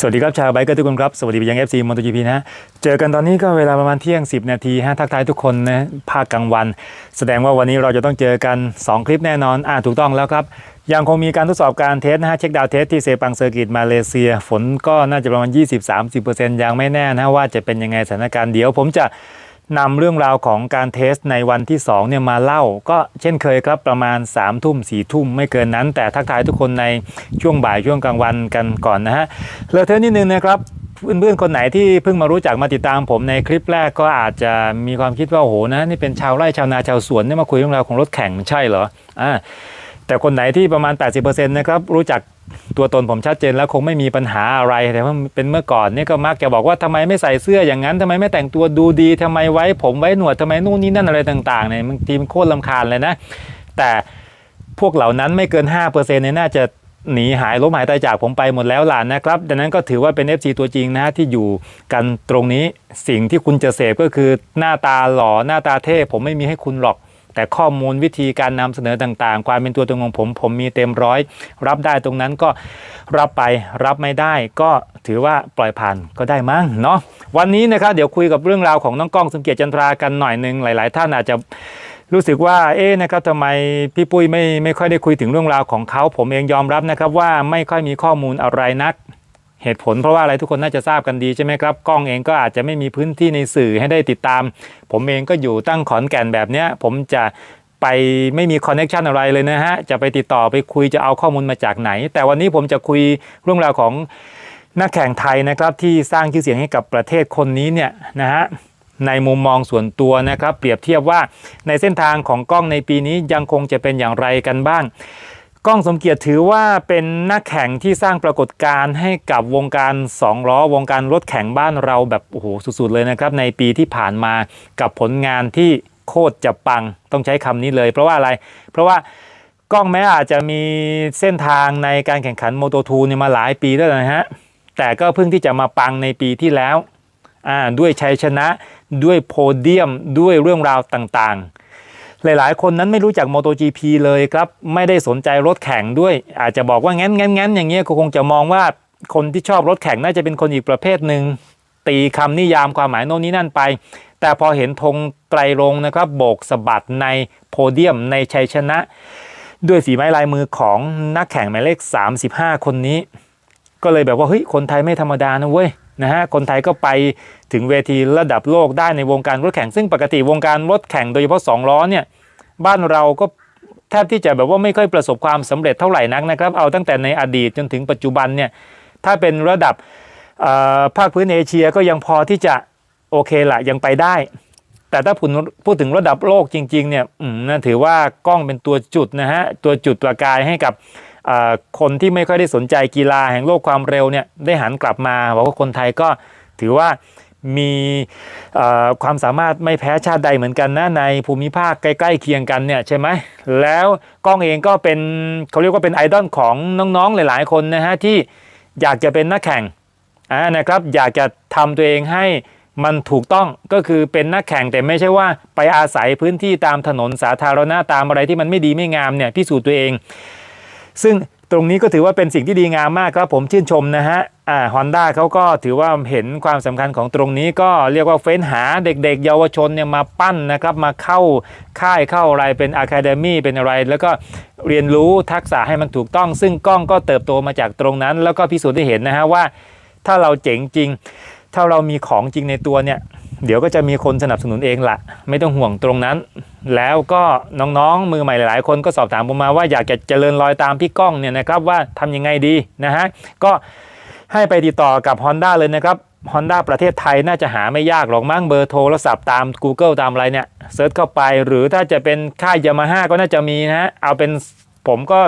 สวัสดีครับชาวไบค์เกอร์ทุกคนครับ สวัสดีไปยัง FC มอเตอร์จีพีนะ เจอกันตอนนี้ก็เวลาประมาณเที่ยง 10 นาทีฮะทักทายทุกคนนะภาคกลางวัน แสดงว่าวันนี้เราจะต้องเจอกัน 2 คลิปแน่นอน อ่าถูกต้องแล้วครับ ยังคงมีการทดสอบการเทสนะฮะ เช็คดาวน์เทสที่เซปังเซอร์กิตมาเลเซีย ฝนก็น่าจะประมาณ 20-30%ยังไม่แน่นะว่าจะเป็นยังไงสถานการณ์เดี๋ยวผมจะ นำเรื่องราวของการเทสในวันที่2เนี่ยมาเล่า ก็เช่นเคยครับประมาณ3ามทุ่มสี่ทุ่มไม่เกินนั้น แต่ทักทายทุกคนในช่วงบ่ายช่วงกลางวันกันก่อนนะฮะเลอเทสนิดนึงนะครับเพื่อนๆคนไหนที่เพิ่งมารู้จักมาติดตามผมในคลิปแรกก็อาจจะมีความคิดว่าโอ้โหนะนี่เป็นชาวไร่ชาวนาชาวสวนเนี่ยมาคุยเรื่องราวของรถแข่งใช่เหรออ่าแต่คนไหนที่ประมาณ 80%นะครับรู้จัก ตัวตนผมชัดเจนแล้วคงไม่มีปัญหาอะไรแต่ว่าเป็นเมื่อก่อนเนี่ยก็มักจะบอกว่าทำไมไม่ใส่เสื้ออย่างนั้นทำไมไม่แต่งตัวดูดีทำไมไว้ผมไว้หนวดทำไมนู่นนี่นั่นอะไรต่างๆเนี่ยบางทีมันโคตรลำคาญเลยนะ แต่พวกเหล่านั้นไม่เกิน 5%เนี่ยน่าจะหนีหายล้มหายตายจากผมไปหมดแล้วล่ะนะครับ ดังนั้นก็ถือว่าเป็น FC ตัวจริงนะฮะที่อยู่กันตรงนี้สิ่งที่คุณจะเสพก็คือหน้าตาหล่อหน้าตาเท่ผมไม่มีให้คุณหรอก แต่ข้อมูลวิธีการนำเสนอต่างๆ ความเป็นตัวตนของผม ผมมีเต็มร้อย รับได้ตรงนั้นก็รับไปรับไม่ได้ก็ถือว่าปล่อยผ่านก็ได้มั้งเนาะวันนี้นะครับเดี๋ยวคุยกับเรื่องราวของน้องก้องสมเกียรติจันทรากันหน่อยหนึ่งหลาย ๆ ท่านอาจจะรู้สึกว่าเอ๊ะนะครับทำไมพี่ปุ้ยไม่ไม่ค่อยได้คุยถึงเรื่องราวของเขา ผมเองยอมรับนะครับว่าไม่ค่อยมีข้อมูลอะไรนัก เหตุผลเพราะว่าอะไรทุกคนน่าจะทราบกันดีใช่ไหมครับ กล้องเองก็อาจจะไม่มีพื้นที่ในสื่อให้ได้ติดตาม ผมเองก็อยู่ตั้งขอนแก่นแบบเนี้ยผมจะไปไม่มีคอนเน็ชันอะไรเลยนะฮะ จะไปติดต่อไปคุยจะเอาข้อมูลมาจากไหน แต่วันนี้ผมจะคุยเรื่องราวของนักแข่งไทยนะครับที่สร้างชื่อเสียงให้กับประเทศคนนี้เนี่ยนะฮะในมุมมองส่วนตัวนะครับ เปรียบเทียบว่าในเส้นทางของกล้องในปีนี้ยังคงจะเป็นอย่างไรกันบ้าง ก้องสมเกียรติถือว่าเป็นนักแข่งที่สร้างปรากฏการณ์ให้กับวงการ2ล้อวงการรถแข่งบ้านเราแบบโอ้โหสุดๆเลยนะครับ ในปีที่ผ่านมากับผลงานที่โคตรจะปังต้องใช้คำนี้เลย เพราะว่าอะไร เพราะว่ากล้องแม้อาจจะมีเส้นทางในการแข่งขันโมโตทูเนี่ยมาหลายปีแล้วนะฮะ แต่ก็เพิ่งที่จะมาปังในปีที่แล้วด้วยชัยชนะด้วยโพเดียมด้วยเรื่องราวต่างๆ หลายๆ คนนั้นไม่รู้จัก MotoGP เลยครับ ไม่ได้สนใจรถแข่งด้วย อาจจะบอกว่างั้นงั้นงั้นอย่างเงี้ยก็คงจะมองว่าคนที่ชอบรถแข่งน่าจะเป็นคนอีกประเภทหนึ่งตีคำนิยามความหมายโน่นนี่นั่นไป แต่พอเห็นธงไตรรงนะครับโบกสะบัดในโพเดียมในชัยชนะ ด้วยฝีไม้ลายมือของนักแข่งหมายเลข 35 คนนี้ ก็เลยแบบว่าเฮ้ยคนไทยไม่ธรรมดานะเว้ย นะฮะคนไทยก็ไปถึงเวทีระดับโลกได้ในวงการรถแข่ง ซึ่งปกติวงการรถแข่งโดยเฉพาะ2ล้อเนี่ยบ้านเราก็แทบที่จะแบบว่าไม่ค่อยประสบความสำเร็จเท่าไหร่นักนะครับ เอาตั้งแต่ในอดีตจนถึงปัจจุบันเนี่ยถ้าเป็นระดับภาคพื้นเอเชียก็ยังพอที่จะโอเคละยังไปได้ แต่ถ้าพูดถึงระดับโลกจริงๆเนี่ยนั่นถือว่ากล้องเป็นตัวจุดนะฮะตัวจุดประกายให้กับ คนที่ไม่ค่อยได้สนใจกีฬาแห่งโลกความเร็วเนี่ยได้หันกลับมาบอกว่าคนไทยก็ถือว่ามีความสามารถไม่แพ้ชาติใดเหมือนกันนะในภูมิภาคใกล้ๆเคียงกันเนี่ยใช่ไหมแล้วก้องเองก็เป็นเขาเรียกว่าเป็นไอดอลของน้องๆหลายๆคนนะฮะที่อยากจะเป็นนักแข่งนะครับอยากจะทำตัวเองให้มันถูกต้องก็คือเป็นนักแข่งแต่ไม่ใช่ว่าไปอาศัยพื้นที่ตามถนนสาธารณะตามอะไรที่มันไม่ดีไม่งามเนี่ยพิสูจน์ตัวเอง ซึ่งตรงนี้ก็ถือว่าเป็นสิ่งที่ดีงามมากครับผมชื่นชมนะฮะอ่าฮอนด้าเขาก็ถือว่าเห็นความสำคัญของตรงนี้ก็เรียกว่าเฟ้นหาเด็กๆ เยาวชนเนี่ยมาปั้นนะครับมาเข้าค่ายเข้าอะไรเป็นอะคาเดมี่เป็นอะไร แล้วก็เรียนรู้ทักษะให้มันถูกต้อง ซึ่งกล้องก็เติบโตมาจากตรงนั้น แล้วก็พิสูจน์ได้เห็นนะฮะว่า ถ้าเราเจ๋งจริง ถ้าเรามีของจริงในตัวเนี่ย เดี๋ยวก็จะมีคนสนับสนุนเองละไม่ต้องห่วงตรงนั้น แล้วก็น้องๆ มือใหม่หลายๆ คนก็สอบถามผมมาว่าอยากจะเจริญรอยตามพี่ก้องเนี่ยนะครับว่าทำยังไงดีนะฮะก็ให้ไปติดต่อกับ Honda เลยนะครับ Honda ประเทศไทยน่าจะหาไม่ยากหรอกมั้งเบอร์โทรศัพท์ตาม Google ตามอะไรเนี่ยเซิร์ชเข้าไปหรือถ้าจะเป็นค่ายยามาฮ่าก็น่าจะมีนะฮะเอาเป็นผมก็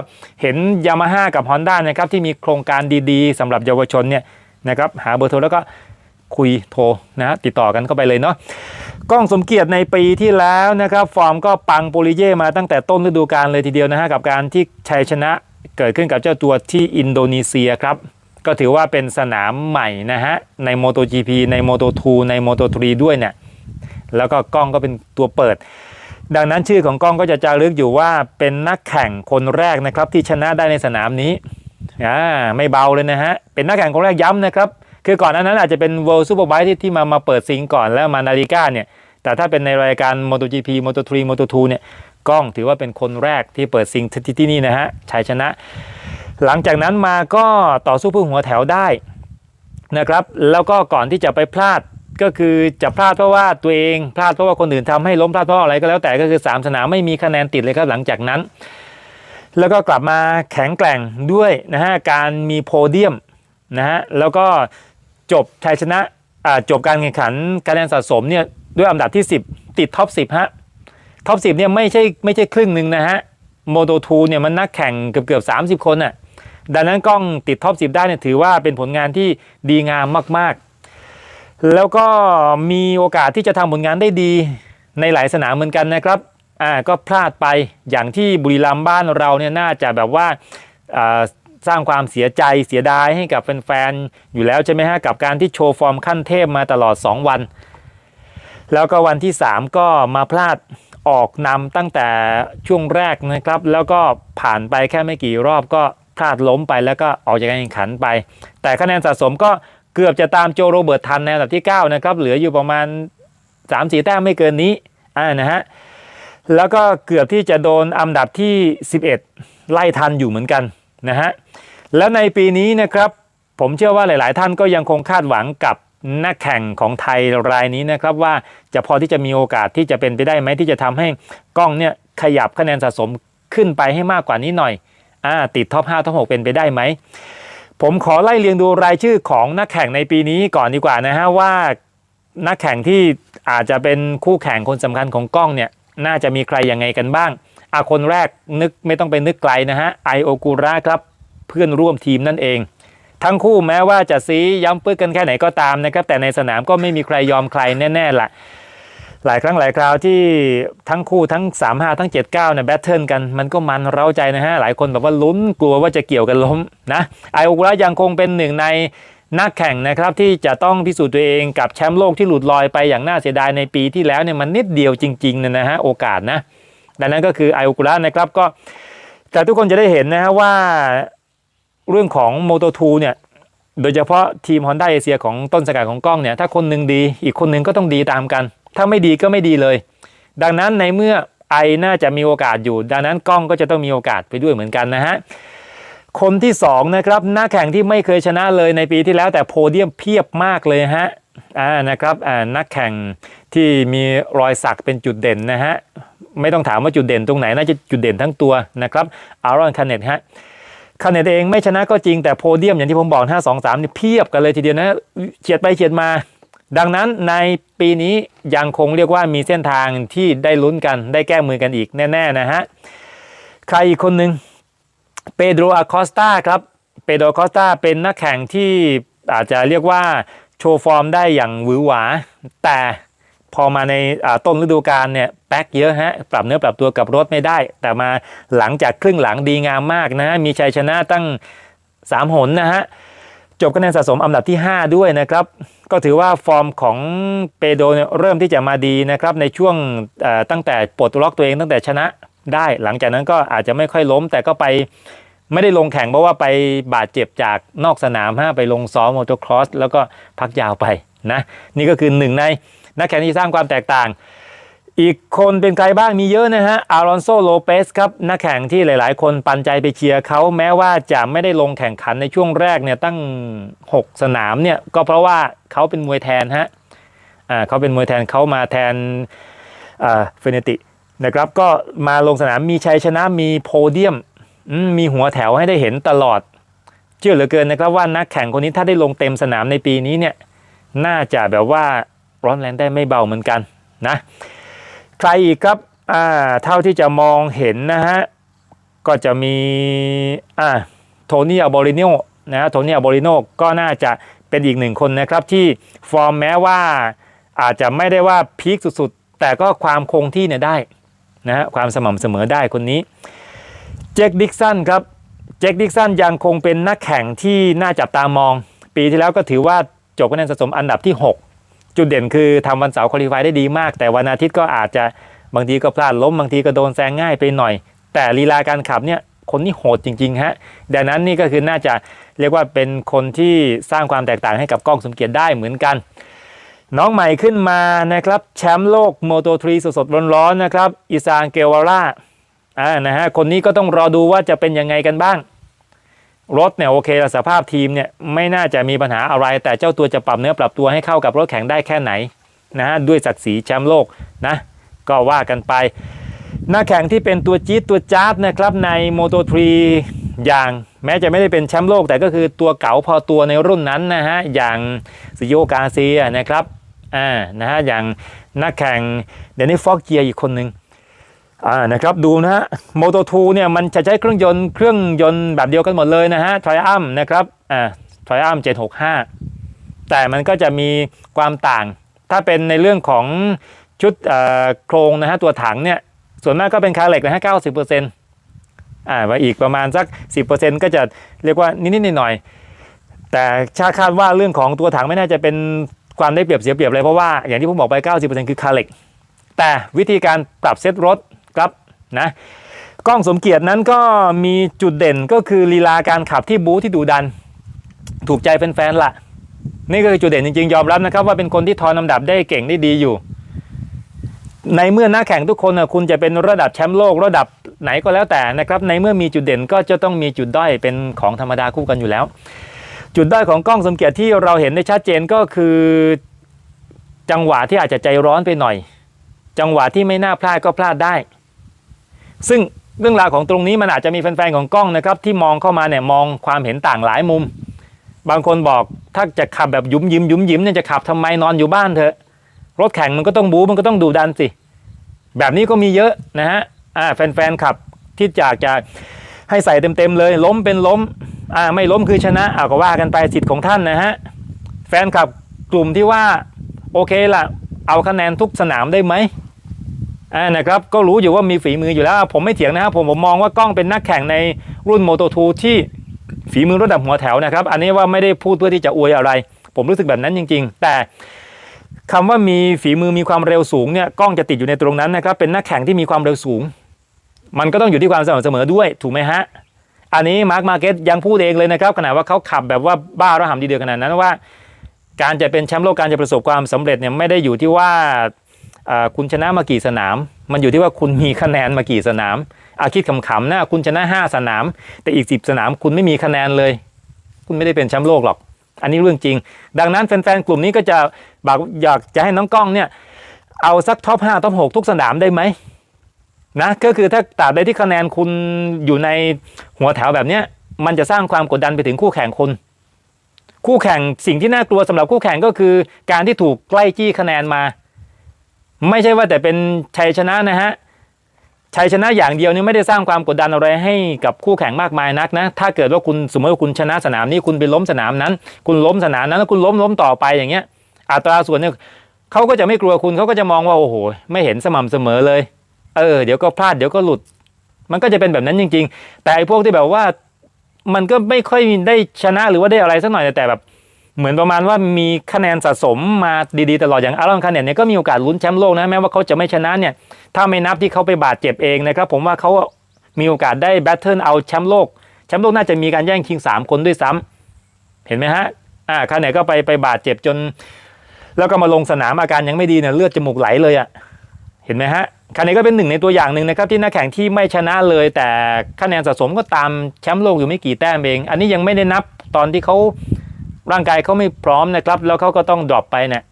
เห็นยามาฮ่ากับ Honda นะครับที่มีโครงการดีๆสำหรับเยาวชนเนี่ยนะครับหาเบอร์โทรแล้วก็ คุยโทรนะฮะติดต่อกันเข้าไปเลยเนาะกล้องสมเกียรติในปีที่แล้วนะครับ ฟอร์มก็ปังโปลิเย่มาตั้งแต่ต้นฤดูกาลเลยทีเดียวนะฮะกับการที่ชัยชนะเกิดขึ้นกับเจ้าตัวที่อินโดนีเซียครับ ก็ถือว่าเป็นสนามใหม่นะฮะใน MotoGP ใน Moto2 ใน Moto3 ด้วยเนี่ยแล้วก็กล้องก็เป็นตัวเปิด ดังนั้นชื่อของกล้องก็จะจารึกอยู่ว่าเป็นนักแข่งคนแรกนะครับที่ชนะได้ในสนามนี้อ่าไม่เบาเลยนะฮะเป็นนักแข่งคนแรกย้ำนะครับ คือก่อนหน้านั้นอาจจะเป็น World Superbike ที่ที่มามาเปิดซิงก่อนแล้วมานาฬิกาเนี่ย แต่ถ้าเป็นในรายการ MotoGP Moto3 Moto2 เนี่ยกล้องถือว่าเป็นคนแรกที่เปิดซิงที่ที่นี่นะฮะชัยชนะ หลังจากนั้นมาก็ต่อสู้เพื่อหัวแถวได้นะครับ แล้วก็ก่อนที่จะไปพลาดก็คือจะพลาดเพราะว่าตัวเองพลาดเพราะว่าคนอื่นทำให้ล้มพลาดเพราะอะไรก็แล้วแต่ก็คือ 3 สนามไม่มีคะแนนติดเลยครับหลังจากนั้น แล้วก็กลับมาแข็งแกร่งด้วยนะฮะการมีโพเดียมนะฮะแล้วก็ จบชัยชนะจบการแข่งขันคะแนนสะสมเนี่ยด้วยอันดับที่ 10 ติดท็อป 10 ฮะ ท็อป 10 เนี่ยไม่ใช่ไม่ใช่ครึ่งหนึ่งนะฮะโมโตทูเนี่ยมันนักแข่งเกือบเกือบ 30 คนน่ะดังนั้นกล้องติดท็อป 10 ได้เนี่ยถือว่าเป็นผลงานที่ดีงามมาก ๆ แล้วก็มีโอกาสที่จะทำผลงานได้ดีในหลายสนามเหมือนกันนะครับอ่าก็พลาดไปอย่างที่บุรีรัมย์บ้านเราเนี่ยน่าจะแบบว่าอ่า สร้างความเสียใจเสียดายให้กับแฟนๆอยู่แล้วใช่ไหมฮะกับการที่โชว์ฟอร์มขั้นเทพมาตลอด 2 วัน แล้วก็วันที่ 3 ก็มาพลาดออกนำตั้งแต่ช่วงแรกนะครับ แล้วก็ผ่านไปแค่ไม่กี่รอบก็พลาดล้มไปแล้วก็ออกจากการแข่งขันไป แต่คะแนนสะสมก็เกือบจะตามโจโรเบิร์ตทันในอันดับที่ 9 นะครับ เหลืออยู่ประมาณ 3-4 แต้มไม่เกินนี้อ่านะฮะแล้วก็เกือบที่จะโดนอันดับที่ 11 ไล่ทันอยู่เหมือนกัน นะฮะแล้วในปีนี้นะครับผมเชื่อว่าหลาย ๆ ท่านก็ยังคงคาดหวังกับนักแข่งของไทยรายนี้นะครับว่าจะพอที่จะมีโอกาสที่จะเป็นไปได้ไหมที่จะทำให้กล้องเนี่ยขยับคะแนนสะสมขึ้นไปให้มากกว่านี้หน่อยอ่าติดท็อป5ท็อป6เป็นไปได้ไหม ผมขอไล่เรียงดูรายชื่อของนักแข่งในปีนี้ก่อนดีกว่านะฮะว่านักแข่งที่อาจจะเป็นคู่แข่งคนสำคัญของกล้องเนี่ยน่าจะมีใครยังไงกันบ้าง อาคนแรกนึกไม่ต้องไปนึกไกลนะฮะไอโอกูระครับเพื่อนร่วมทีมนั่นเอง ทั้งคู่แม้ว่าจะซีย้ำปึกกันแค่ไหนก็ตามนะครับ แต่ในสนามก็ไม่มีใครยอมใครแน่ๆล่ะหลายครั้งหลายคราวที่ทั้งคู่ทั้ง 3-5 ทั้ง 7-9เนี่ยแบทเทิลกันมันก็มันเร้าใจนะฮะ หลายคนแบบว่าลุ้นกลัวว่าจะเกี่ยวกันล้มนะไอโอกุระยังคงเป็นหนึ่งในนักแข่งนะครับที่จะต้องพิสูจน์ตัวเองกับแชมป์โลกที่หลุดลอยไปอย่างน่าเสียดายในปีที่แล้วเนี่ยมันนิดเดียวจริงๆเนยนะฮะโอกาสนะ ดังนั้นก็คือไอโอกุระนะครับก็แต่ทุกคนจะได้เห็นนะฮะว่าเรื่องของ Moto2 เนี่ยโดยเฉพาะทีม Honda เอเชียของต้นสกัดของกล้องเนี่ยถ้าคนหนึ่งดีอีกคนหนึ่งก็ต้องดีตามกัน ถ้าไม่ดีก็ไม่ดีเลย ดังนั้นในเมื่อไอน่าจะมีโอกาสอยู่ ดังนั้นกล้องก็จะต้องมีโอกาสไปด้วยเหมือนกันนะฮะคนที่2นะครับนักแข่งที่ไม่เคยชนะเลยในปีที่แล้วแต่โพเดียมเพียบมากเลยฮะอ่านะครับอ่านักแข่งที่มีรอยสักเป็นจุดเด่นนะฮะ ไม่ต้องถามว่าจุดเด่นตรงไหน น่าจะจุดเด่นทั้งตัวนะครับอารอนคาเนตฮะคาเนตเองไม่ชนะก็จริงแต่โพเดียมอย่างที่ผมบอก 5 2 3 นี่เพียบกันเลยทีเดียวนะเฉียดไปเฉียดมา ดังนั้นในปีนี้ยังคงเรียกว่ามีเส้นทางที่ได้ลุ้นกันได้แก้มือกันอีกแน่ๆนะฮะใครอีกคนหนึ่งเปโดรอาคอสตาครับเปโดรอาคอสตาเป็นนักแข่งที่อาจจะเรียกว่าโชว์ฟอร์มได้อย่างหวือหวา แต่ พอมาในต้นฤดูกาลเนี่ยแป๊กเยอะฮะปรับเนื้อปรับตัวกับรถไม่ได้ แต่มาหลังจากครึ่งหลังดีงามมากนะมีชัยชนะตั้ง 3 หนนะฮะจบคะแนนสะสมอันดับที่ 5 ด้วยนะครับ ก็ถือว่าฟอร์มของเปโดเริ่มที่จะมาดีนะครับในช่วงตั้งแต่ปลดล็อกตัวเองตั้งแต่ชนะได้ หลังจากนั้นก็อาจจะไม่ค่อยล้ม แต่ก็ไปไม่ได้ลงแข่งเพราะว่าไปบาดเจ็บจากนอกสนามฮะไปลงซ้อมมอเตอร์ครอสแล้วก็พักยาวไปนะนี่ก็คือหนึ่งใน นักแข่งที่สร้างความแตกต่าง อีกคนเป็นใครบ้างมีเยอะนะฮะ อารอนโซโลเปสครับ นักแข่งที่หลาย ๆ คนปันใจไปเชียร์เขาแม้ว่าจะไม่ได้ลงแข่งขันในช่วงแรกเนี่ยตั้ง 6 สนามเนี่ยก็เพราะว่าเขาเป็นมวยแทนฮะอ่าเขาเป็นมวยแทนเขามาแทนอ่าเฟเนตินะครับก็มาลงสนามมีชัยชนะมีโพเดียมอืมมีหัวแถวให้ได้เห็นตลอด เชื่อเหลือเกินนะครับว่านักแข่งคนนี้ถ้าได้ลงเต็มสนามในปีนี้เนี่ยน่าจะแบบว่า ร้อนแรงได้ไม่เบาเหมือนกันนะใครอีกครับอ่าเท่าที่จะมองเห็นนะฮะก็จะมีอ่าโทนี่อาบอริโนนะฮะโทนี่อาบอริโนก็น่าจะเป็นอีกหนึ่งคนนะครับที่ฟอร์มแม้ว่าอาจจะไม่ได้ว่าพีคสุดๆ แต่ก็ความคงที่เนี่ยได้นะฮะความสม่ำเสมอได้คนนี้เจคดิกสันครับเจคดิกสันยังคงเป็นนักแข่งที่น่าจับตามอง ปีที่แล้วก็ถือว่าจบคะแนนสะสมอันดับที่ 6 จุดเด่นคือทำวันเสาร์คุริฟายได้ดีมาก แต่วันอาทิตย์ก็อาจจะบางทีก็พลาดล้มบางทีก็โดนแซงง่ายไปหน่อย แต่ลีลาการขับเนี่ยคนนี้โหดจริงๆฮะดังนั้นนี่ก็คือน่าจะเรียกว่าเป็นคนที่สร้างความแตกต่างให้กับกล้องสมเกียรติได้เหมือนกัน น้องใหม่ขึ้นมานะครับแชมป์โลกโมโตทรีสดๆร้อนๆนะครับอิซานเกวาร่าอ่านะฮะคนนี้ก็ต้องรอดูว่าจะเป็นยังไงกันบ้าง รถเนี่ยโอเคสภาพทีมเนี่ยไม่น่าจะมีปัญหาอะไร แต่เจ้าตัวจะปรับเนื้อปรับตัวให้เข้ากับรถแข่งได้แค่ไหนนะฮะด้วยศักดิ์ศรีแชมป์โลกนะก็ว่ากันไป หน้าแข่งที่เป็นตัวจี๊ดตัวจ๊าบนะครับในโมโตทรีอย่างแม้จะไม่ได้เป็นแชมป์โลก แต่ก็คือตัวเก๋าพอตัวในรุ่นนั้นนะฮะอย่างซิโยกาเซียนะครับอ่านะฮะอย่างนักแข่งเดนนี่ฟอกเกียอีกคนหนึ่ง อ่านะครับดูนะฮะโมโตทูเนี่ยมันจะใช้เครื่องยนต์เครื่องยนต์แบบเดียวกันหมดเลยนะฮะทริอัมนะครับอ่าทริอัม765 แต่มันก็จะมีความต่าง ถ้าเป็นในเรื่องของชุดโครงนะฮะตัวถังเนี่ยส่วนมากก็เป็นคาเหล็กนะฮะ90%อ่าว่าอีกประมาณสัก10%ก็จะเรียกว่านิดๆหน่อยๆแต่ชาคาดว่าเรื่องของตัวถังไม่น่าจะเป็นความได้เปรียบเสียเปรียบเลยเพราะว่าอย่างที่ผมบอกไป 90%คือคาเหล็กแต่วิธีการปรับเซตรถ ครับนะกล้องสมเกียรตินั้นก็มีจุดเด่นก็คือลีลาการขับที่บู๊ที่ดุดัน ถูกใจแฟนๆละนี่ก็คือจุดเด่นจริงๆ ยอมรับนะครับ ว่าเป็นคนที่ทอนลำดับได้เก่งได้ดีอยู่ ในเมื่อนักแข่งทุกคนนะคุณจะเป็นระดับแชมป์โลกระดับไหนก็แล้วแต่นะครับ ในเมื่อมีจุดเด่นก็จะต้องมีจุดด้อยเป็นของธรรมดาคู่กันอยู่แล้ว จุดด้อยของกล้องสมเกียรติที่เราเห็นได้ชัดเจนก็คือจังหวะที่อาจจะใจร้อนไปหน่อย จังหวะที่ไม่น่าพลาดก็พลาดได้ ซึ่งเรื่องราวของตรงนี้มันอาจจะมีแฟนๆของกล้องนะครับที่มองเข้ามาเนี่ยมองความเห็นต่างหลายมุม บางคนบอกถ้าจะขับแบบยุ้มยิ้มยุ้มยิ้มเนี่ยจะขับทำไมนอนอยู่บ้านเถอะ รถแข่งมันก็ต้องบู๊มันก็ต้องดูดันสิ แบบนี้ก็มีเยอะนะฮะอ่าแฟนๆขับที่อยากจะให้ใส่เต็มๆเลย ล้มเป็นล้มอ่าไม่ล้มคือชนะอ่าก็ว่ากันไปสิทธิ์ของท่านนะฮะแฟนขับกลุ่มที่ว่าโอเคละเอาคะแนนทุกสนามได้ไหม นะครับก็รู้อยู่ว่ามีฝีมืออยู่แล้ว ผมไม่เถียงนะครับผมผมมองว่ากล้องเป็นนักแข่งในรุ่นโมโตทูที่ฝีมือระดับหัวแถวนะครับ อันนี้ว่าไม่ได้พูดเพื่อที่จะอวยอะไร ผมรู้สึกแบบนั้นจริง ๆ แต่คำว่ามีฝีมือมีความเร็วสูงเนี่ยกล้องจะติดอยู่ในตรงนั้นนะครับ เป็นนักแข่งที่มีความเร็วสูง มันก็ต้องอยู่ที่ความสม่ำเสมอด้วยถูกไหมฮะอันนี้มาร์คมาเก็ตยังพูดเองเลยนะครับขนาดว่าเขาขับแบบว่าบ้าระห่ำดีเดือดขนาดนั้นว่า การจะเป็นแชมป์โลกการจะประสบความสำเร็จเนี่ยไม่ได้อยู่ที่ว่า คุณชนะมากี่สนาม มันอยู่ที่ว่าคุณมีคะแนนมากี่สนามอาคิดขำๆนะคุณชนะ 5 สนาม แต่อีก 10 สนามคุณไม่มีคะแนนเลย คุณไม่ได้เป็นแชมป์โลกหรอก อันนี้เรื่องจริง ดังนั้นแฟนๆกลุ่มนี้ก็จะบอกอยากจะให้น้องกล้องเนี่ยเอาสักท็อป5ท็อป6ทุกสนามได้ไหมนะก็คือถ้าตราบใดที่คะแนนคุณอยู่ในหัวแถวแบบเนี้ยมันจะสร้างความกดดันไปถึงคู่แข่งคุณคู่แข่งสิ่งที่น่ากลัวสำหรับคู่แข่งก็คือ การที่ถูกใกล้จี้คะแนนมา ไม่ใช่ว่าแต่เป็นชัยชนะนะฮะชัยชนะอย่างเดียวนี่ไม่ได้สร้างความกดดันอะไรให้กับคู่แข่งมากมายนักนะ ถ้าเกิดว่าคุณสมมติว่าคุณชนะสนามนี้คุณไปล้มสนามนั้น คุณล้มสนามนั้นแล้วคุณล้มล้มต่อไปอย่างเงี้ย อัตราส่วนเนี่ยเขาก็จะไม่กลัวคุณเขาก็จะมองว่าโอ้โห ไม่เห็นสม่ำเสมอเลย เออเดี๋ยวก็พลาดเดี๋ยวก็หลุด มันก็จะเป็นแบบนั้นจริง ๆ แต่ไอ้พวกที่แบบว่ามันก็ไม่ค่อยได้ชนะหรือว่าได้อะไรสักหน่อยแต่แบบ เหมือนประมาณว่ามีคะแนนสะสมมาดีๆตลอดอย่างอารอนคาเนตเนี่ยก็มีโอกาสลุ้นแชมป์โลกนะแม้ว่าเขาจะไม่ชนะเนี่ยถ้าไม่นับที่เขาไปบาดเจ็บเองนะครับผมว่าเขามีโอกาสได้แบทเทิลเอาแชมป์โลกแชมป์โลกน่าจะมีการแย่งชิง 3 คนด้วยซ้ำเห็นไหมฮะอ่าคาเนตก็ไปไปบาดเจ็บจน แล้วก็มาลงสนามอาการยังไม่ดีเนี่ยเลือดจมูกไหลเลยอะ่ะเห็นไหมฮะคาเนตก็เป็นหนึ่งในตัวอย่างหนึ่งนะครับที่นักแข่งที่ไม่ชนะเลย แต่คะแนนสะสมก็ตามแชมป์โลกอยู่ไม่กี่แต้มเอง อันนี้ยังไม่ได้นับตอนที่เขา ร่างกายเขาไม่พร้อมนะครับ แล้วเขาก็ต้องดรอปไปเนี่ย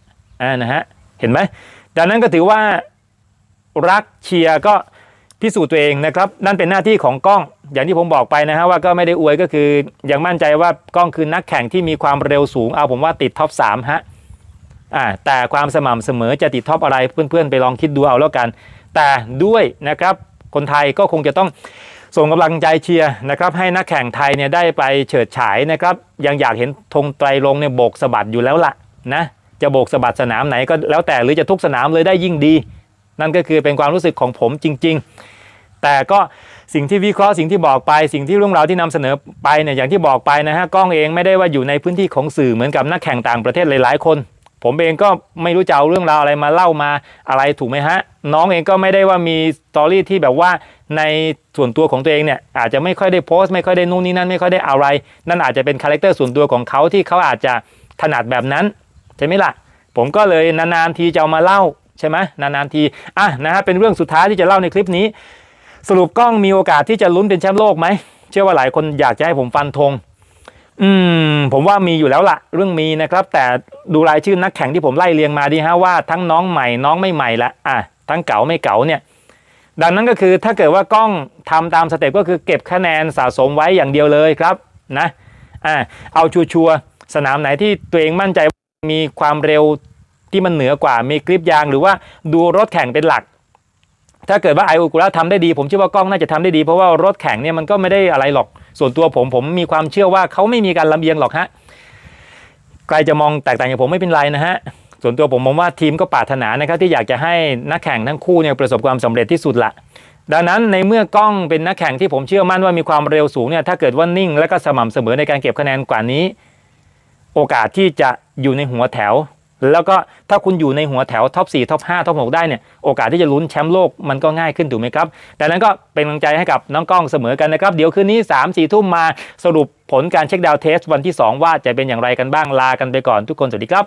อ่านะฮะเห็นไหมดังนั้นก็ถือว่ารักเชียร์ก็พิสูจน์ตัวเองนะครับ นั่นเป็นหน้าที่ของกล้อง อย่างที่ผมบอกไปนะฮะว่าก็ไม่ได้อวยก็คือยังมั่นใจว่ากล้องคือนักแข่งที่มีความเร็วสูงเอาผมว่าติดท็อป3ฮะอ่าแต่ความสม่ำเสมอจะติดท็อปอะไรเพื่อนๆ ไปลองคิดดูเอาแล้วกัน แต่ด้วยนะครับคนไทยก็คงจะต้อง ส่งกำลังใจเชียร์นะครับให้นักแข่งไทยเนี่ยได้ไปเฉิดฉายนะครับยังอยากเห็นธงไตรรงเนี่ยโบกสะบัดอยู่แล้วล่ะนะจะโบกสะบัดสนามไหนก็แล้วแต่หรือจะทุกสนามเลยได้ยิ่งดี นั่นก็คือเป็นความรู้สึกของผมจริง ๆ แต่ก็สิ่งที่วิเคราะห์สิ่งที่บอกไปสิ่งที่เรื่องราวที่นำเสนอไปเนี่ยอย่างที่บอกไปนะฮะกล้องเองไม่ได้ว่าอยู่ในพื้นที่ของสื่อเหมือนกับนักแข่งต่างประเทศหลายๆคน ผมเองก็ไม่รู้จะเอาเรื่องราวอะไรมาเล่ามาอะไรถูกไหมฮะ น้องเองก็ไม่ได้ว่ามีสตอรี่ที่แบบว่าในส่วนตัวของตัวเองเนี่ยอาจจะไม่ค่อยได้โพสต์ไม่ค่อยได้นู่นนี่นั่นไม่ค่อยได้อะไร นั่นอาจจะเป็นคาแรคเตอร์ส่วนตัวของเขาที่เขาอาจจะถนัดแบบนั้นใช่ไหมล่ะ ผมก็เลยนานๆทีจะเอามาเล่าใช่ไหมนานๆทีอะนะฮะเป็นเรื่องสุดท้ายที่จะเล่าในคลิปนี้ สรุปกล้องมีโอกาสที่จะลุ้นเป็นแชมป์โลกไหมเชื่อว่าหลายคนอยากจะให้ผมฟันธง อืม ผมว่ามีอยู่แล้วละเรื่องมีนะครับ แต่ดูรายชื่อนักแข่งที่ผมไล่เรียงมาดีฮะว่าทั้งน้องใหม่น้องไม่ใหม่ละอะทั้งเก๋าไม่เก๋าเนี่ย ดังนั้นก็คือถ้าเกิดว่ากล้องทำตามสเต็ปก็คือเก็บคะแนนสะสมไว้อย่างเดียวเลยครับนะอ่าเอาชัวร์สนามไหนที่ตัวเองมั่นใจมีความเร็วที่มันเหนือกว่ามีกริปยางหรือว่าดูรถแข่งเป็นหลัก ถ้าเกิดว่าไออุกุระทำได้ดี ผมเชื่อว่ากล้องน่าจะทำได้ดี เพราะว่ารถแข่งเนี่ยมันก็ไม่ได้อะไรหรอก ส่วนตัวผมผมมีความเชื่อว่าเขาไม่มีการลำเอียงหรอกฮะใครจะมองแตกต่างจากผมไม่เป็นไรนะฮะส่วนตัวผมมองว่าทีมก็ปรารถนานะครับที่อยากจะให้นักแข่งทั้งคู่เนี่ยประสบความสำเร็จที่สุดละดังนั้นในเมื่อกล้องเป็นนักแข่งที่ผมเชื่อมั่นว่ามีความเร็วสูงเนี่ยถ้าเกิดว่านิ่ง และก็สม่ำเสมอในการเก็บคะแนนกว่านี้ โอกาสที่จะอยู่ในหัวแถว แล้วก็ถ้าคุณอยู่ในหัวแถวท็อป4ท็อป5ท็อป6ได้เนี่ยโอกาสที่จะลุ้นแชมป์โลกมันก็ง่ายขึ้นถูกไหมครับดังนั้นก็เป็นกำลังใจให้กับน้องกล้องเสมอกันนะครับ เดี๋ยวคืนนี้ 3 4 ทุ่มมาสรุปผลการเช็คดาวเทสวันที่ 2 ว่าจะเป็นอย่างไรกันบ้างลากันไปก่อนทุกคนสวัสดีครับ